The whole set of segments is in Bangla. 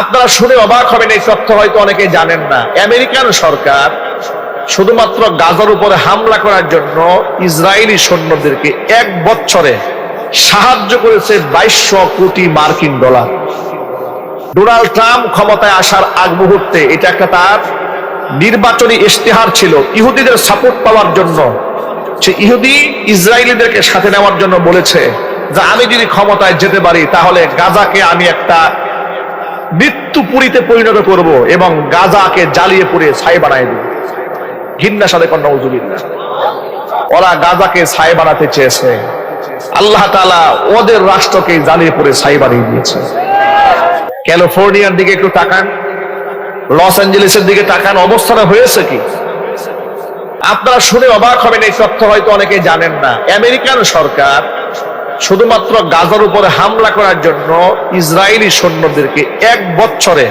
আপনারা শুনে অবাক হবেন, এই তথ্য হয়তো অনেকে জানেন না। আমেরিকান সরকার শুধুমাত্র গাজার উপরে হামলা করার জন্য ইসরায়েলি সৈন্যদেরকে এক বছরে সাহায্য করেছে বাইশশো কোটি মার্কিন ডলার। ডোনাল্ড ট্রাম্প ক্ষমতায় আসার আগ মুহূর্তে এটা একটা তার নির্বাচনী ইশতেহার ছিল, ইহুদিদের সাপোর্ট পাওয়ার জন্য। সে ইহুদি ইসরায়েলিদেরকে সাথে নেওয়ার জন্য বলেছে যে, আমি যদি ক্ষমতায় যেতে পারি, তাহলে গাজাকে আমি একটা মৃত্যুপুরীতে পরিণত করব এবং গাজাকে জ্বালিয়ে পুড়ে ছাই বানাই দেব। ঘিন্না সাথে কন্যা ওরা গাজাকে ছাই বানাতে চেয়েছে। আল্লাহ তালা ওদের রাষ্ট্রকে জ্বালিয়ে পুড়ে ছাই বানিয়ে দিয়েছে। ক্যালিফোর্নিয়ার দিকে একটু তাকান, লস অ্যাঞ্জেলেসের দিকে তাকান, অবস্থাটা হয়েছে কি? আপনারা শুনে অবাক হবেন, এই তথ্য হয়তো অনেকে জানেন না। আমেরিকান সরকার শুধুমাত্র গাজার উপরে হামলা করার জন্য ইসরায়েলি সৈন্যদেরকে এক বছরে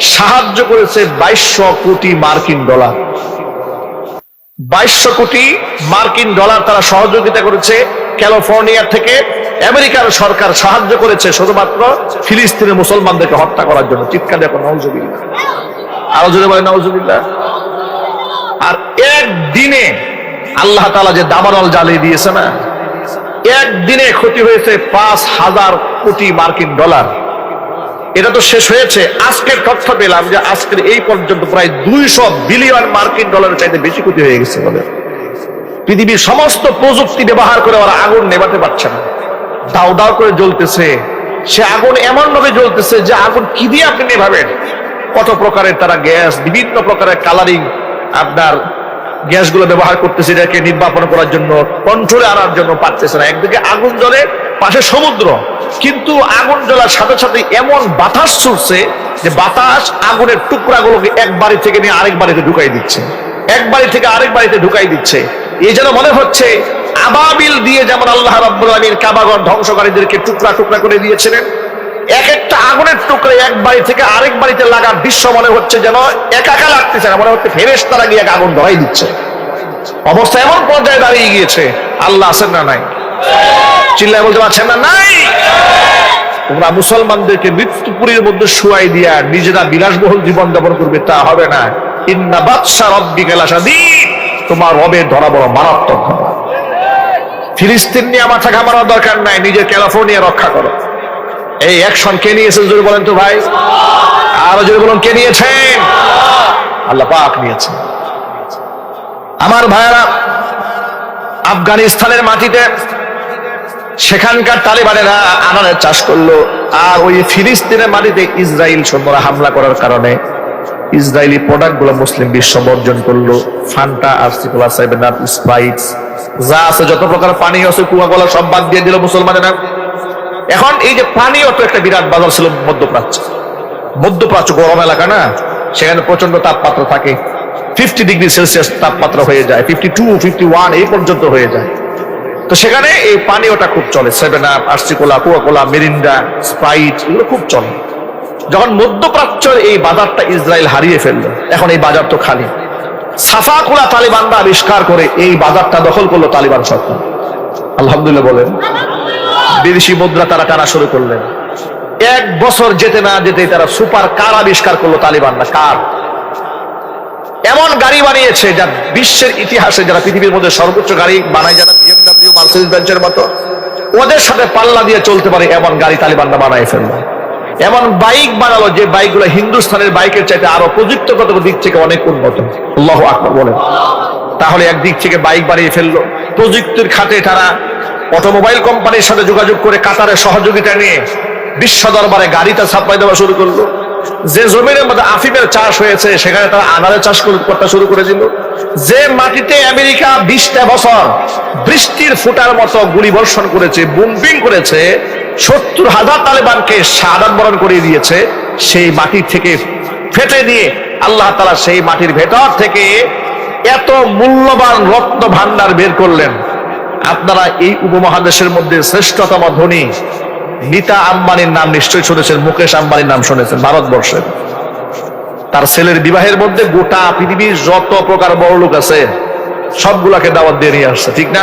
সাহায্য করেছে বাইশশো কোটি মার্কিন ডলার। বাইশশো কোটি মার্কিন ডলার তারা সহযোগিতা করেছে ক্যালিফোর্নিয়া থেকে। আমেরিকার সরকার সাহায্য করেছে শুধুমাত্র ফিলিস্তিনের মুসলমানদেরকে হত্যা করার জন্য। চিৎকার দেখো নওজুবিল্লাহ আরও জোরে বলে নওজুবিল্লাহ আর একদিনে আল্লাহ তাআলা যে দাবানল জ্বালিয়ে দিয়েছে না একদিনে ক্ষতি হয়েছে পাঁচ হাজার কোটি মার্কিন ডলার। এটা তো শেষ হয়েছে। আজকের তথ্য পেলাম যে আজকের এই পর্যন্ত প্রায় দুইশো বিলিয়ন মার্কিন ডলারের চাইতে বেশি ক্ষতি হয়ে গেছে ওদের পৃথিবীর সমস্ত প্রযুক্তি ব্যবহার করে ওরা আগুন নেভাতে পারছে না। দাও দাও করে জ্বলতেছে। সে আগুন এমন ভাবে জ্বলতেছে যে আগুন কি দিয়ে আপনি নেভাবেন? কত প্রকারের তারা গ্যাস, বিভিন্ন প্রকারের কালারিং আপনার গ্যাসগুলো ব্যবহার করতেছে এটাকে নির্বাপন করার জন্য কন্ট্রোলে আনার জন্য পারতেছে না। একদিকে আগুন জ্বলে, পাশে সমুদ্র। কিন্তু আগুন জ্বলার সাথে সাথে এমন বাতাস ছুটছে যে বাতাস আগুনের টুকরাগুলোকে এক বাড়ি থেকে নিয়ে আরেক বাড়িতে ঢুকাই দিচ্ছে। এক বাড়ি থেকে আরেক বাড়িতে ঢুকাই দিচ্ছে। এই যেন মনে হচ্ছে আবাবিল দিয়ে যেমন আল্লাহ রাব্বুল আলামিন কাবাগর ধ্বংসকারীদেরকে টুকরা টুকরা করে দিয়েছিলেন এক একটা আগুনের টুকরে এক বাড়ি থেকে আরেক বাড়িতে লাগার দৃশ্য মনে হচ্ছে যেন একাকা লাগতেছে না, মনে হচ্ছে ফেরেস তারা গিয়ে আগুন ধরাই দিচ্ছে। অবস্থা এমন পর্যায়ে দাঁড়িয়ে গিয়েছে। আল্লাহ আছেন না নাই? চিল্লায় বলতে পারছেন না? নাই! তোমরা মুসলমানদেরকে মৃত্যুপুরীর মধ্যে শুয়াই দিয়া নিজেরা বিলাসবহুল জীবন যাপন করবে, তা হবে না। ইন্না বাদশা রব্বি গেলাসাদিন তোমার রবের ধরা বড় মারাত্মক ফিলিস্তিন নিয়ে মাথা ঘামানোর দরকার নাই, নিজের ক্যালিফোর্নিয়া রক্ষা করো। এই অ্যাকশন কে নিয়েছে জোরে বলেন তো ভাই? আরও জোরে বলুন, কে নিয়েছেন আল্লাহ পাক নিয়েছেন আমার ভাইরা আফগানিস্তানের মাটিতে সেখানকার তালিবানেরা আনারের চাষ করল, আর ওই ফিলিস্তিনের মাটিতে ইসরায়েল সৈন্যরা হামলা করার কারণে ইসরায়েলি প্রোডাক্টগুলো মুসলিম বিশ্ব বর্জন করল, Fanta RC Cola seven up Sprites, যা আছে যত প্রকার পানি আছে কুয়া গলা সব বাদ দিয়ে দিল মুসলমানেরা। এখন এই যে পানীয় তো একটা বিরাট বাজার ছিল মধ্যপ্রাচ্য। মধ্যপ্রাচ্য গরম এলাকা না, সেখানে প্রচণ্ড তাপমাত্রা থাকে। ফিফটি ডিগ্রি সেলসিয়াস তাপমাত্রা হয়ে যায় ফিফটি টু ফিফটি ওয়ান এই পর্যন্ত হয়ে যায়। তো সেখানে এই পানীয়টা খুব চলে। Seven up RC cola cola Mirinda Sprite এগুলো খুব চলে। যখন মধ্যপ্রাচ্যের এই বাজারটা ইসরায়েল হারিয়ে ফেলল, এখন এই বাজার তো খালি। সাফাকুলা তালিবানরা আবিষ্কার করে এই বাজারটা দখল করল তালিবান সরকার। আলহামদুলিল্লাহ বলেন। বিদেশি মুদ্রা তারা টানা শুরু করলেন। এক বছর যেতে না যেতে তারা সুপার কার আবিষ্কার করল তালিবানরা? কার? এমন গাড়ি বানিয়েছে যা বিশ্বের ইতিহাসে যারা পৃথিবীর মধ্যে সর্বোচ্চ গাড়ি বানায়, যারা বিএমডাব্লিউ মার্সিডিজ বেঞ্চের মতো, ওদের সাথে পাল্লা দিয়ে চলতে পারে এমন গাড়ি তালিবানরা বানায় ফেলল। এমন বাইক বানালো যে বাইকগুলো হিন্দুস্থানের বাইকের চাইতে আরও প্রযুক্তিগত দিক থেকে অনেক উন্নত। আল্লাহ আকবর বলেন। তাহলে একদিক থেকে বাইক বানিয়ে ফেলল। প্রযুক্তির খাতে তারা অটোমোবাইল কোম্পানির সাথে যোগাযোগ করে কাতারের সহযোগিতা নিয়ে বিশ্ব দরবারে গাড়িটা সাপ্লাই দেওয়া শুরু করল। যে জমিনের মধ্যে আফিমের চাষ হয়েছে, সেখানে তারা আনারের চাষ করে- করতে শুরু করেছিল। যে মাটিতে আমেরিকা বিশটা বছর বৃষ্টির ফুটার মতো গুলি বর্ষণ করেছে বুম্পিং করেছে, সত্তর হাজার তালেবানকে শাহাদাত বরণ করিয়ে দিয়েছে, সেই মাটি থেকে ফেটে দিয়ে আল্লাহ তালা সেই মাটির ভেতর থেকে এত মূল্যবান রত্ন ভান্ডার বের করলেন। আপনারা এই উপমহাদেশের মধ্যে শ্রেষ্ঠতম ধনী নিতা আম্বানির নাম নিশ্চয়ই শুনেছেন, মুকেশ আম্বানির নাম শুনেছেন, ভারতবর্ষের। তার ছেলের বিবাহের মধ্যে গোটা পৃথিবীর যত প্রকার বড় লোক আছে, সবগুলাকে দাওয়াত দিয়ে নিয়ে আসছে, ঠিক না?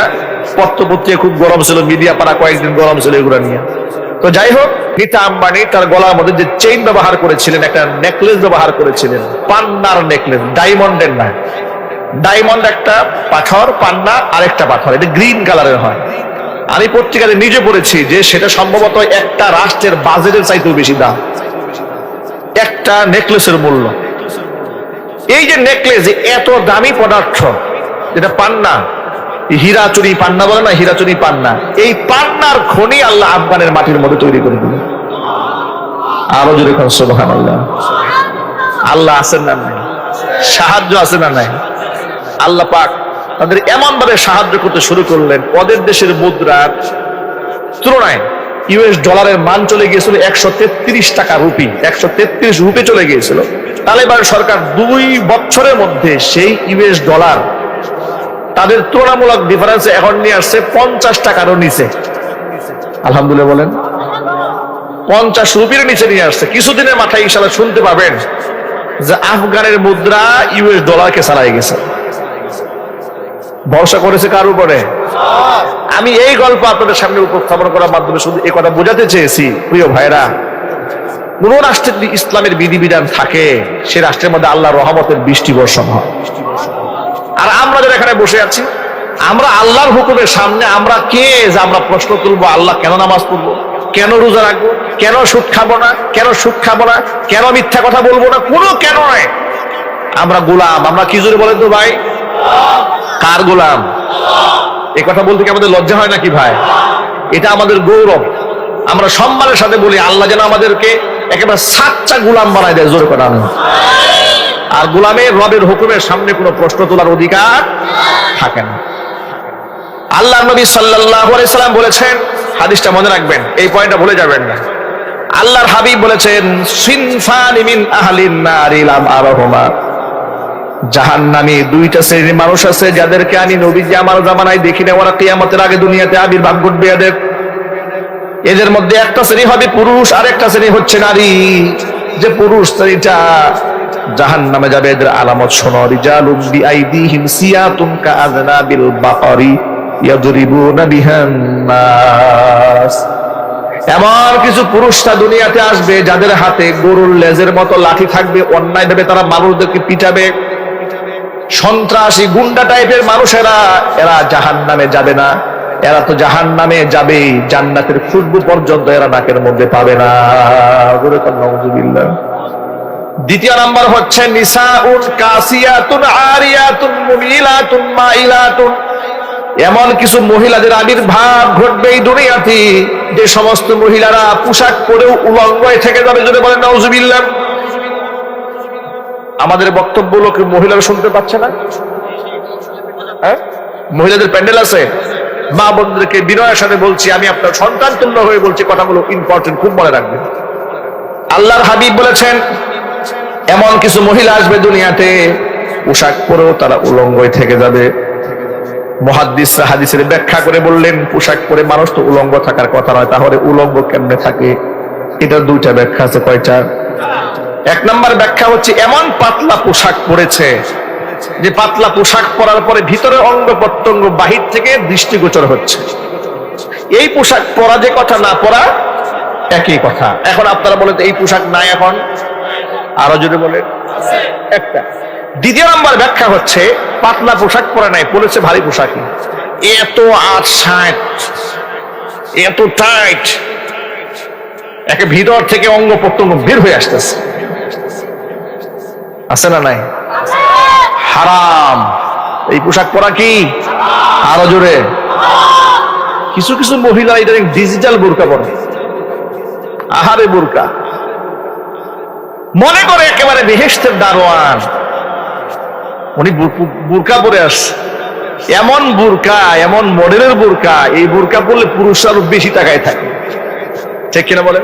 পত্রপত্রিকা খুব গরম ছিল, মিডিয়া পাড়া কয়েকদিন গরম ছিল এগুলো নিয়ে। তো যাই হোক, নিতা আম্বানি তার গলার মধ্যে যে চেইন ব্যবহার করেছিলেন, একটা নেকলেস ব্যবহার করেছিলেন, পান্নার নেকলেস ডায়মন্ডের না ডায়মন্ড একটা পাথর পান্না আরেকটা পাথর, এটা গ্রিন কালারের হয়। আমি পত্রিকাতে নিজে পড়েছি যে সেটা সম্ভবত একটা রাষ্ট্রের বাজেটের চাইতেও বেশি দাম। একটা নেকলেসের মূল্য। এই যে নেকলেস এত দামি পদার্থ, যেটা পান্না হীরা চুরি পান্না বলে না হীরা চুরি পান্না, এই পান্নার খনি আল্লাহ আফগানের মাটির মধ্যে তৈরি করে দিল আরও কোন সুবহান আল্লাহ আল্লাহ আছেন না নাই? সাহায্য আছে না নাই? আল্লাহ পাক তাদের এমন ভাবে সাহায্য করতে শুরু করলেন। ওদের দেশের মুদ্রার তুলনায় ইউএস ডলারের মান চলে গিয়েছিল একশো তেত্রিশ টাকা রুপি, একশো তেত্রিশ রুপি চলে গিয়েছিল। তালেবান সরকার দুই বছরের মধ্যে সেই ইউএস ডলার তাদের তুলনামূলক ডিফারেন্স এখন নিয়ে আসছে পঞ্চাশ টাকারও নিচে। আলহামদুলিল্লাহ বলেন, পঞ্চাশ রুপির নিচে নিয়ে আসছে। কিছুদিনের মাথায় ইনশাল্লাহ শুনতে পাবেন যে আফগানের মুদ্রা ইউএস ডলারকে চালাই গেছে। ভরসা করেছে কার উপরে? আমি এই গল্প আপনাদের সামনে উপস্থাপন করার মাধ্যমে শুধু এই কথা বোঝাতে চেয়েছি, প্রিয় ভাইরা কোন রাষ্ট্রে যদি ইসলামের বিধিবিধান থাকে, সে রাষ্ট্রের মধ্যে আল্লাহ রহমতের বৃষ্টি বর্ষণ হয়। আর আমরা যারা এখানে বসে আছি, আমরা আল্লাহর হুকুমের সামনে আমরা কে যে আমরা প্রশ্ন তুলবো, আল্লাহ কেন নামাজ পড়ব, কেন রোজা রাখব, কেন সুদ খাব না, কেন সুদ খাব না, কেন মিথ্যা কথা বলব না, কোনো কেন নয়। আমরা গোলাম, আমরা কি জোরে বলেন তো ভাই? কার গোলাম? এই কথা বলতে কি আমাদের লজ্জা হয় নাকি ভাই? এটা আমাদের গৌরব। আমরা সম্মানের সাথে বলি, আল্লাহ যেন আমাদেরকে একেবারে সাচ্চা গোলাম বানায় দেয়, জোরে করান আর গোলামের রবের হুকুমের সামনে কোনো প্রশ্ন তোলার অধিকার থাকে না। আল্লাহ নবী আলাইহি সাল্লাম বলেছেন, হাদিসটা মনে রাখবেন, এই পয়েন্টটা ভুলে যাবেন না। আল্লাহর হাবিব বলেছেন, সিনফানি মিন আহলিন নারি লাম আরহুমা জাহান্নামী দুইটা শ্রেণির মানুষ আছে, যাদেরকে আমি নবীজি আমার জামানায় দেখি না ওরা কিয়ামতের আগে দুনিয়াতে আবির্ভাব ঘটবে এদের। এদের মধ্যে একটা শ্রেণি হবে পুরুষ আর একটা শ্রেণি হচ্ছে নারী। যে পুরুষ শ্রেণীটা জাহান নামে যাবে, এদের আলামত শোনো কাআযনাবিল বাকারি ইয়াদরিবুনা বিহান নাস। এমন কিছু পুরুষরা দুনিয়াতে আসবে, যাদের হাতে গরুর লেজের মতো লাঠি থাকবে অন্যায় ভাবে তারা মানুষদেরকে পিটাবে। সন্ত্রাসী গুন্ডা টাইপের মানুষেরা, এরা জাহান নামে যাবে না। এরা তো জাহান নামে যাবে জান্নাতের খুশবু পর্যন্ত এরা নাকের মধ্যে পাবে না। দ্বিতীয় নাম্বার হচ্ছে, নিসাউন কাসিয়াতুন আরিয়াতুন মুমিলাতুন এমন কিছু মহিলাদের আবির্ভাব ঘটবে এই দুনিয়াতে, যে সমস্ত মহিলারা পোশাক পরেও উলঙ্গ হয়ে থেকে যাবে, যদি বলেন নাউজুবিল্লাহ। আমাদের বক্তব্য লোক মহিলারা শুনতে পাচ্ছে না? হ্যাঁ? মহিলাদের প্যান্ডেল আছে। মা বোনদেরকে বিনয়ের সাথে বলছি, আমি আপনার সন্তান তুল্য হয়ে বলছি, কথাগুলো ইম্পর্টেন্ট খুব মনে রাখবেন। আল্লাহর হাবিব বলেছেন, এমন কিছু মহিলা আসবে দুনিয়াতে, পোশাক পরেও তারা উলঙ্গ থেকে যাবে। মহাদ্দিসরা হাদিসের ব্যাখ্যা করে বললেন, পোশাক পরে মানুষ তো উলঙ্গ থাকার কথা নয়, তাহলে উলঙ্গ কেমনে থাকে? এটার দুইটা ব্যাখ্যা আছে, কয়টা? এক নম্বর ব্যাখ্যা হচ্ছে, এমন পাতলা পোশাক পরেছে যে পাতলা পোশাক পরার পরে ভিতরে অঙ্গ প্রত্যঙ্গ, বাহির থেকে দৃষ্টিগোচর হচ্ছে। এই পোশাক পরা যে কথা, না পরা একই কথা। এখন আপনারা বলেন এই পোশাক নাই এখন? আরও যদি বলেন। একটা। দ্বিতীয় নম্বর ব্যাখ্যা হচ্ছে, পাতলা পোশাক পরে নাই, পরেছে ভারী পোশাকই এত আট ষাট এত টাইট। একে ভিতর থেকে অঙ্গ প্রত্যঙ্গ বের হয়ে আসতেছে। আছে না নাই? হারাম। এই পোশাক পরা কি? আরও জোরে। কিছু কিছু মহিলা ইদানিং ডিজিটাল বোরকা পরে। আহারে বোরকা। মনে করে একেবারে বেহেস্তের দারোয়ান। উনি বুর- বুরকা পরে আসছে। এমন বুরকা, এমন মডেলের বুরকা, এই বুরকা পরলে পুরুষ আরও বেশি টাকায় থাকে। ঠিক কিনা বলেন?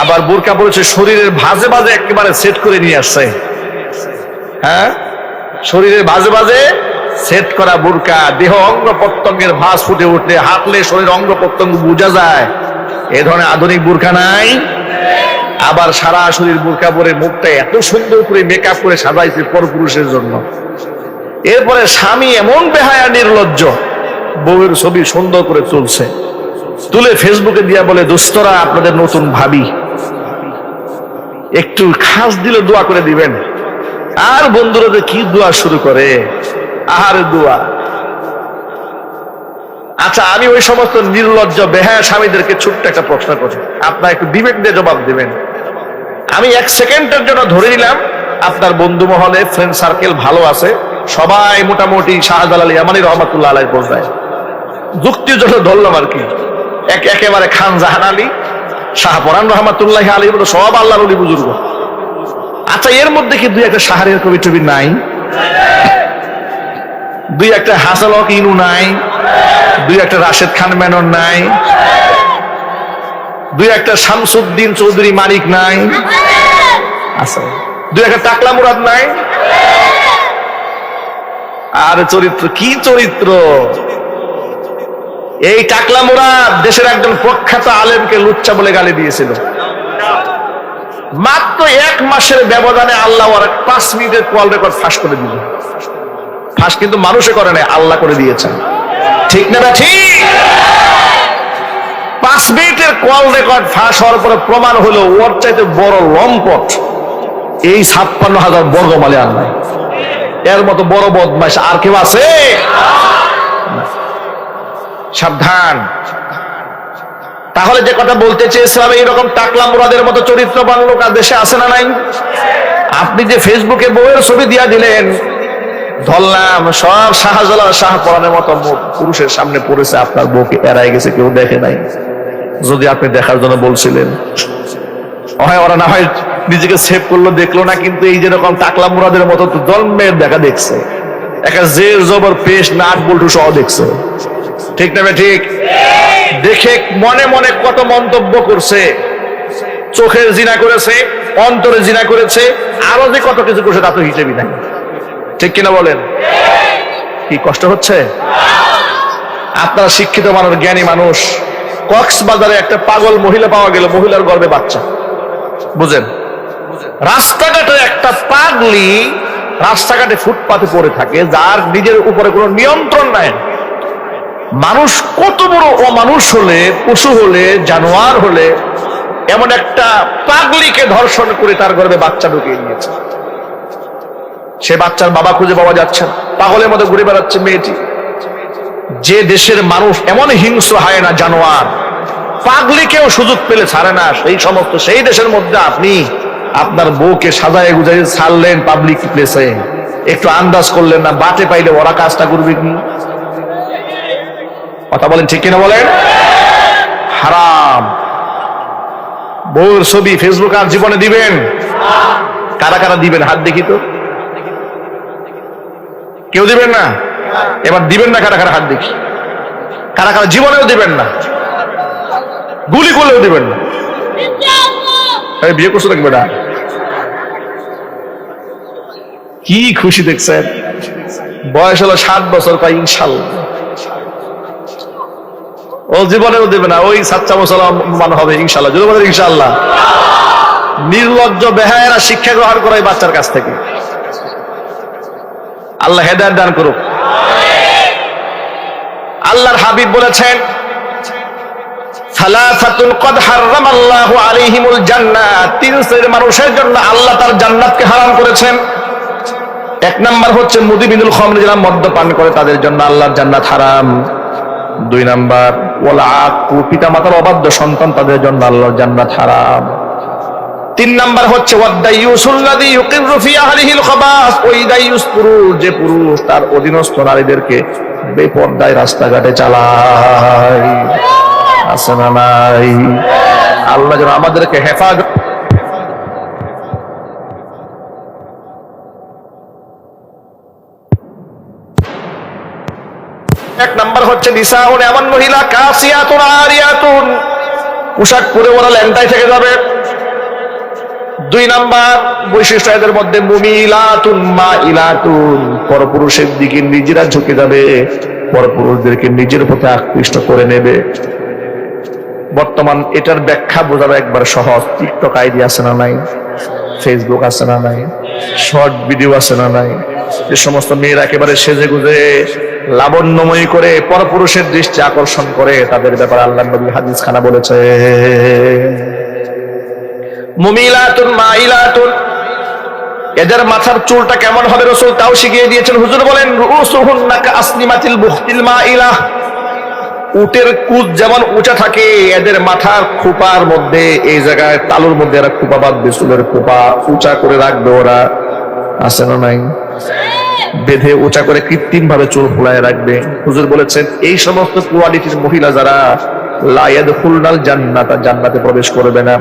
আবার বুরকা পরেছে শরীরের ভাজে ভাজে একেবারে সেট করে নিয়ে আসছে। হ্যাঁ? শরীরের ভাজে বাজে সেট করা বুরকা, দেহ অঙ্গ প্রত্যঙ্গের ভাঁজ ফুটে উঠলে হাঁটলে শরীর অঙ্গ প্রত্যঙ্গ বোঝা যায়। এ ধরনের আধুনিক বুরকা নাই। আবার সারা শরীর বুরকা পরে মুখটা এত সুন্দর করে মেকআপ করে সাজাইছে পরপুরুষের জন্য। এরপরে স্বামী এমন বেহায়া, নির্লজ্জ। বউয়ের ছবি সুন্দর করে তুলছে। তুলে ফেসবুকে দিয়া বলে, দোস্তরা, আপনাদের নতুন ভাবি। একটু খাস দিলে দোয়া করে দিবেন। আর বন্ধুরা যে কি দোয়া শুরু করে? আহারে দোয়া। আচ্ছা আমি ওই সমস্ত নির্লজ্জ, বেহায়া স্বামীদেরকে ছোট্ট একটা প্রশ্ন করি। আপনার একটু দিবেন দিয়ে জবাব দিবেন। আমি এক সেকেন্ডের জন্য ধরে নিলাম, আপনার বন্ধু মহলে ফ্রেন্ড সার্কেল ভালো আছে। সবাই মোটামুটি শাহজালাল ইয়ামানি রহমতুল্লাহ আলাই বোঝায় যুক্তির জন্য ধরলাম আর কি। এক একেবারে খান জাহান আলী শাহপরান রহমতুল্লাহ আলী সব আল্লাহর অলি বুজুর্গ। আচ্ছা এর মধ্যে কি দুই একটা সাহারের কবি টবি নাই? দুই একটা হাসালক ইনু নাই। দুই একটা রাশেদ খান মেনন নাই। দুই একটা শামসুদ্দিন চৌধুরী মানিক নাই। আছে দুই একটা টাকলা মুরাদ নাই। আর চরিত্র, কি চরিত্র? এই টাকলা মুরাদ দেশের একজন প্রখ্যাত আলেমকে লুচ্চা বলে গালি দিয়েছিল। মাত্র এক মাসের ব্যবধানে আল্লাহ পাঁচ মিনিটের কল রেকর্ড ফাঁস করে দিল। ফাঁস কিন্তু মানুষে করে নাই, আল্লাহ করে দিয়েছেন। ঠিক না ঠিক? পাঁচ মিনিটের কল রেকর্ড ফাঁস হওয়ার পরে প্রমাণ হলো, ওর চাইতে বড় লম্পট এই ছাপ্পান্ন হাজার বর্গ মালে আর নাই। এর মতো বড় বদমাস আর কেউ আছে? সাবধান। তাহলে যে কথা বলতে চেয়েছিলাম, এইরকম টাকলা মুরাদের মতো চরিত্রবান লোক আর দেশে আছে না নাই? আপনি যে ফেসবুকে বউয়ের ছবি দিয়া দিলেন, ধরলাম সব শাহজালাল শাহ পরানের মতো পুরুষের সামনে পড়েছে, আপনার বউকে এড়াই গেছে, কেউ দেখে নাই। যদি আপনি দেখার জন্য বলছিলেন। হয় ওরা না হয় নিজেকে সেভ করল, দেখল না, কিন্তু এই যেরকম টাকলা মুরাদের মতো জন্মের দেখা দেখছে। একটা জের জবর পেশ নাট বল্টু সহ দেখছে। ঠিক না বে ঠিক? দেখে মনে মনে কত মন্তব্য করছে। চোখের জিনা করেছে, অন্তরে জিনা করেছে, আরও যে কত কিছু করছে তা তো হিসেবই নাই। ঠিক কিনা বলেন? কি কষ্ট হচ্ছে? আপনারা শিক্ষিত মানুষ, জ্ঞানী মানুষ। কক্সবাজারে একটা পাগল মহিলা পাওয়া গেল, মহিলার গর্বে বাচ্চা। বুঝেন? রাস্তাঘাটে একটা পাগলি রাস্তাঘাটে ফুটপাতে পড়ে থাকে, যার নিজের উপরে কোনো নিয়ন্ত্রণ নাই। মানুষ কত বড় অমানুষ হলে, পশু হলে, জানোয়ার হলে, এমন একটা পাগলিকে ধর্ষণ করে তার গর্বে বাচ্চা ঢুকিয়ে নিয়েছে। সে বাচ্চার বাবা খুঁজে পাওয়া যাচ্ছে পাগলের মতো ঘুরে বেড়াচ্ছে মেয়েটি। যে দেশের মানুষ এমন হিংস্র হয় না, জানোয়ার। পাগলিকেও সুযোগ পেলে ছাড়ে না। সেই সমস্ত, সেই দেশের মধ্যে আপনি আপনার বউকে সাজায় গুজাই ছাড়লেন পাবলিক প্লেসে একটু আন্দাজ করলেন না, বাটে পাইলে ওরা কাজটা করবে কি? কথা বলেন ঠিক কিনা বলেন? হারাম। বউর ছবি ফেসবুক আর জীবনে দিবেন? কারা কারা দিবেন? হাত দেখি তো। কেউ দিবেন না? এবার দিবেন না কারা কারা হাত দেখি। কারা কারা জীবনেও দিবেন না। গুলি করলেও দিবেন না। বিয়ে করছ নাকি বেটা? কি খুশি দেখছেন? বয়স হলো ষাট বছর পাই ইনশাল্লাহ। ও জীবনেও দেবে না, ওই সাচ্চা মুসলমান হবে ইনশাল্লাহ ইনশাল্লাহ নির্লজ্জ বেহায়েরা শিক্ষা গ্রহণ করে বাচ্চার কাছ থেকে। আল্লাহ হেদায়ত দান করুক। আল্লাহর হাবিব বলেছেন মানুষের জন্য আল্লাহ তার হারাম করেছেন। এক নাম্বার হচ্ছে মদ্যপান করে তাদের জন্য আল্লাহর জান্নাত হারাম। দুই নাম্বার আকু পিতা মাতার অবাধ্য সন্তান তাদের জন্য আল্লাহর জান্নাত হারাম। তিন নাম্বার হচ্ছে ওই পুরুষ যে পুরুষ তার অধীনস্থ নারীদেরকে বেপর্দায় রাস্তাঘাটে চালায়। আছে না নাই? আল্লাহ যেন আমাদেরকে হেফাজত হচ্ছে নিসাউন এমন মহিলা, কাসিয়াতুন, আরিয়াতুন। পোশাক পরে ওরা ল্যাংটাই থেকে যাবে। দুই নাম্বার বৈশিষ্ট্য এদের মধ্যে, মুমিলাতুন মা ইলাতুন। পরপুরুষের দিকে নিজেরা ঝুঁকে যাবে, পরপুরুষদেরকে নিজের প্রতি আকৃষ্ট করে নেবে। বর্তমান এটার ব্যাখ্যা বোঝানো একবার সহজ। টিকটক আইডি আছে না নাই? ফেসবুক আছে না নাই? শর্ট ভিডিও আছে না নাই? যে সমস্ত মেয়েরা একেবারে সেজে গুজে লাবণ্যময়ী করে পরপুরুষের দৃষ্টি আকর্ষণ করে তাদের ব্যাপারে আল্লাহ নবী হাদিস খানা বলেছে। মুমিলাতুন মাইলাতুন। এদের মাথার চুলটা কেমন হবে রসুল তাও শিখিয়ে দিয়েছেন। হুজুর বলেন উটের কুচ যেমন উঁচা থাকে, এদের মাথার খোপার মধ্যে, এই জায়গায় তালুর মধ্যে এরা খোপা বাঁধবে, চুলের খোপা উঁচা করে রাখবে ওরা। আছে না নাই? বেঁধে উঁচা করে কৃত্রিম ভাবে চুল ফুলায় রাখবে। হুজুর বলেছেন, এই সমস্ত কোয়ালিটির মহিলা যারা লায়াদ ফুলনাল জান্নাত, জান্নাতে প্রবেশ করবে না।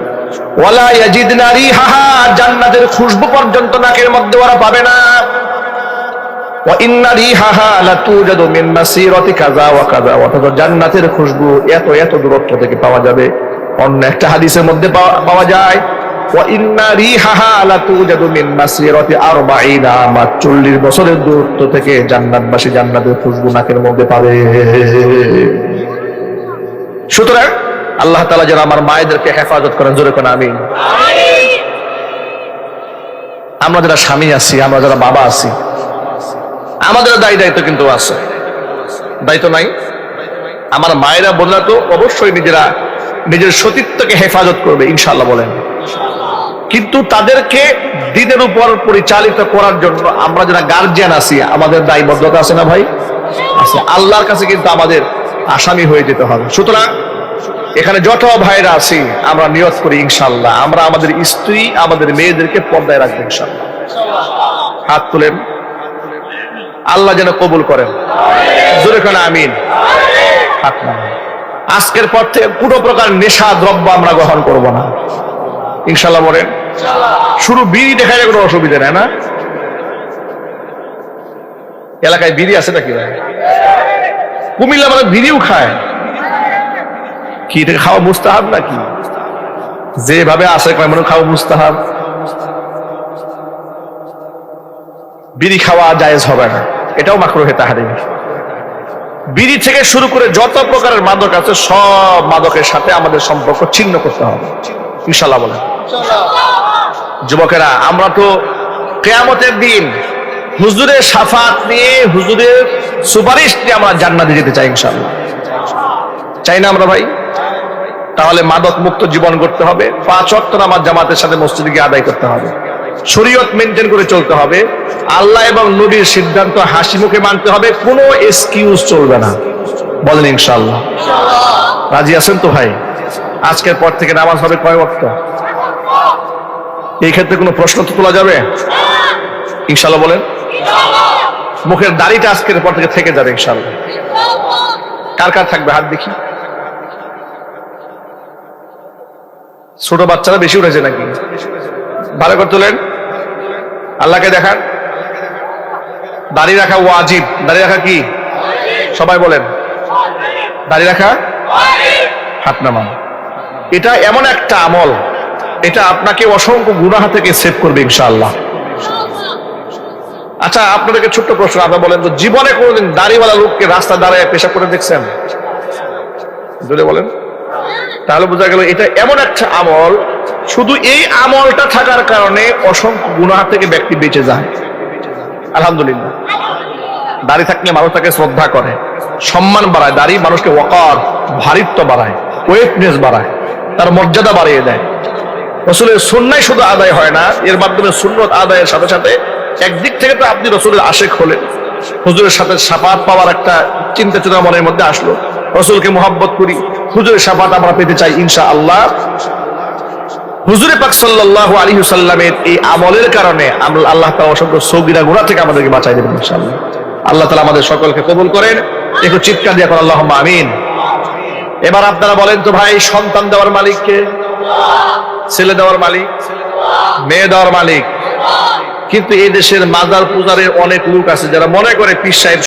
ওয়ালা ইয়াজিদনা রিহাহা, জান্নাতের খুশবু পর্যন্ত নাকের মধ্যে ওরা পাবে না। জান্নাতের খুশবু এত এত দূরত্ব থেকে পাওয়া যাবে। অন্য একটা হাদিসের মধ্যে পাওয়া যায় 40 বছরের দূরত্ব থেকে জান্নাতবাসী জান্নাতের খুশবু নাকের মধ্যে পাবে। সুতরাং আল্লাহ তাআলা যেন আমার মায়েদেরকে হেফাজত করেন। জোরে কোন আমি আমরা যারা স্বামী আছি আমরা যারা বাবা আছি আমাদের দায়ী দায়িত্ব কিন্তু আছে। দায়িত্ব নাই। আমার মায়েরা বোনরা তো অবশ্যই নিজেরা নিজের সতীত্বকে হেফাজত করবে ইনশাল্লাহ বলেন। কিন্তু তাদেরকে দিনের উপর পরিচালিত করার জন্য আমরা যারা গার্জিয়ান আছি, আমাদের দায়বদ্ধতা আছে না ভাই? আছে। আল্লাহর কাছে কিন্তু আমাদের আসামি হয়ে যেতে হবে। সুতরাং এখানে যত ভাইরা আছি, আমরা নিয়ত করি ইনশাল্লাহ আমরা আমাদের স্ত্রী, আমাদের মেয়েদেরকে পর্দায় রাখব ইনশাল্লাহ হাত তুলেন। আল্লাহ যেন কবুল করেন। জোরে কেন, আমিন। হাত আজকের পর থেকে কোনো প্রকার নেশা, দ্রব্য আমরা গ্রহণ করব না। ইনশাল্লাহ বলেন শুরু বিড়ি দেখালে কোনো অসুবিধা নেই, না? এলাকায় বিড়ি আছে নাকি ভাই? কুমিল্লা মানে বিড়িও খায়। কি এটা খাওয়া মুস্তাহাব নাকি? যেভাবে আসে মনে খাওয়া মুস্তাহাব। বিড়ি খাওয়া জায়েজ হবে না। এটাও মাকরু হেতা হারিমি বিড়ি থেকে শুরু করে যত প্রকারের মাদক আছে, সব মাদকের সাথে আমাদের সম্পর্ক ছিন্ন করতে হবে। ইনশাল্লাহ বলেন। যুবকেরা, আমরা তো কেয়ামতের দিন হুজুরের সাফাত নিয়ে হুজুরের সুপারিশ নিয়ে আমরা জান্নাতে যেতে চাই ইনশাল্লাহ চাই না আমরা ভাই? তাহলে মাদক মুক্ত জীবন করতে হবে, পাঁচ অক্ট নামাজ জামাতের সাথে মসজিদে গিয়ে আদায় করতে হবে। শরীয়ত মেনটেন করে চলতে হবে, আল্লাহ এবং নবীর সিদ্ধান্ত হাসি মুখে মানতে হবে, কোনো এক্সকিউজ চলবে না। বলেন ইনশাল্লাহ রাজি আছেন তো ভাই? আজকের পর থেকে নামাজ হবে কয় ওয়াক্ত? এই ক্ষেত্রে কোনো প্রশ্ন তো তোলা যাবে? ইনশাল্লাহ বলেন। মুখের দাড়িটা আজকের পর থেকে থেকে যাবে ইনশাল্লাহ কার কার থাকবে? হাত দেখি। ছোট বাচ্চারা বেশি উঠেছে নাকি? ভালো করে তোলেন। আল্লাহকে দেখান। দাড়ি রাখা ও ওয়াজিব। দাড়ি রাখা কি? সবাই বলেন। দাড়ি রাখা? হাত নামান। এটা এমন একটা আমল। এটা আপনাকে অসংখ্য গুনাহা থেকে সেভ করবে ইনশাআল্লাহ। আচ্ছা আপনাদেরকে ছোট্ট প্রশ্ন আপনারা বলেন তো, জীবনে কোনোদিন দাড়িওয়ালা লোককে রাস্তা দাঁড়ায় পেশা করে দেখছেন? জোরে বলেন। তাহলে বোঝা গেল এটা এমন একটা আমল, শুধু এই আমলটা থাকার কারণে অসংখ্য গুনাহ থেকে ব্যক্তি বেঁচে যায়। আলহামদুলিল্লাহ। দাড়ি থাকলে মানুষ তাকে শ্রদ্ধা করে, সম্মান বাড়ায়, দাড়ি মানুষকে ওয়াকার, ভারিত্ব বাড়ায় ওয়েটনেস বাড়ায়, তার মর্যাদা বাড়িয়ে দেয়। রসুলের সুন্নাই শুধু আদায় হয় না, এর মাধ্যমে সুন্নত আদায়ের সাথে সাথে একদিক থেকে তো আপনি রসুলের আশেক হলেন। হুজুরের সাথে সাফাত পাওয়ার একটা চিন্তা চেতনা মনের মধ্যে আসলো। রসুলকে মোহাব্বত করি, হুজুরের সাফাত আমরা পেতে চাই ইনশা আল্লাহ হুজুরে পাক সাল্লাল্লাহু আলাইহি সাল্লামের এই আমলের কারণে আমরা আল্লাহ তাআলা অসংখ্য সগীরা গুনাহ থেকে আমাদেরকে বাঁচাই দেবেন ইনশাআল্লাহ। আল্লাহ তালা আমাদের সকলকে কবুল করেন, একটু চিৎকার দিয়ে আল্লাহুম্মা আমিন। এবার আপনারা বলেন তো ভাই, সন্তান দেওয়ার মালিককে? ছেলে দেওয়ার মালিক, মেয়ে দেওয়ার মালিক। কিন্তু এই দেশের মাজার পূজারের অনেক লোক আছে যারা মনে করে পীর সাহেব